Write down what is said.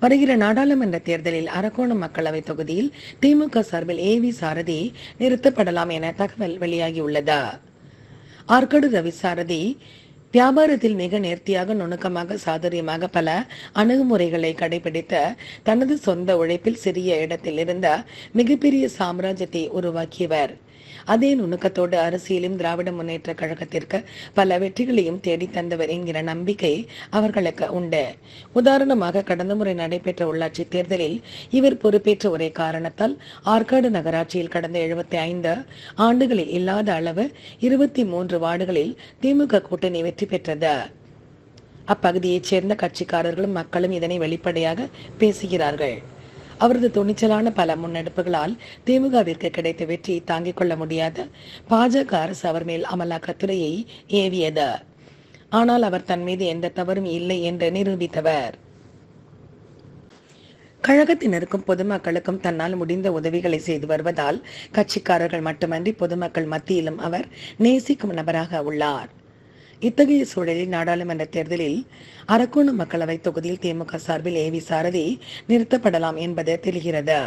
வருகிற நாடாளுமன்ற தேர்தலில் அரக்கோணம் மக்களவை தொகுதியில் திமுக சார்பில் ஏ வி சாரதி நிறுத்தப்படலாம் என தகவல் வெளியாகியுள்ளது. ஆற்காடு ரவி சாரதி வியாபாரத்தில் மிக நேர்த்தியாக நுணுக்கமாக சாதுரியமாக பல அணுகுமுறைகளை கடைபிடித்த தனது சொந்த உழைப்பில் சிறிய இடத்தில் இருந்த மிகப்பெரிய சாம்ராஜ்யத்தை உருவாக்கியவர். அதே நுணுக்கத்தோடு அரசியலும் திராவிட முன்னேற்ற கழகத்திற்கு பல வெற்றிகளையும் தேடி தந்தவர் என்கிற நம்பிக்கை அவர்களுக்கு உண்டு. உதாரணமாக கடந்த முறை நடைபெற்ற உள்ளாட்சி தேர்தலில் இவர் பொறுப்பேற்ற ஒரே காரணத்தால் ஆற்காடு நகராட்சியில் கடந்த எழுபத்தி ஐந்து ஆண்டுகளில் இல்லாத அளவு இருபத்தி மூன்று வார்டுகளில் திமுக கூட்டணி வெற்றி பெற்றது. அப்பகுதியைச் சேர்ந்த கட்சிக்காரர்களும் மக்களும் இதனை வெளிப்படையாக பேசுகிறார்கள். அவரது துணிச்சலான பல முன்னெடுப்புகளால் திமுகவிற்கு கிடைத்த வெற்றி தாங்கிக் கொள்ள முடியாத. பாஜக அரசு அவர் மேல் அமலாக்கத்துறையை ஏவியது. ஆனால் அவர் தன் மீது எந்த தவறும் இல்லை என்று நிரூபித்தவர். கழகத்தினருக்கும் பொதுமக்களுக்கும் தன்னால் முடிந்த உதவிகளை செய்து வருவதால் கட்சிக்காரர்கள் மட்டுமன்றி பொதுமக்கள் மத்தியிலும் அவர் நேசிக்கும் நபராக உள்ளார். இத்தகைய சூழலில் நாடாளுமன்ற தேர்தலில் அரக்கோணம் மக்களவை தொகுதியில் திமுக சார்பில் ஏவி சாரதி நிறுத்தப்படலாம் என்பது தெரிகிறது.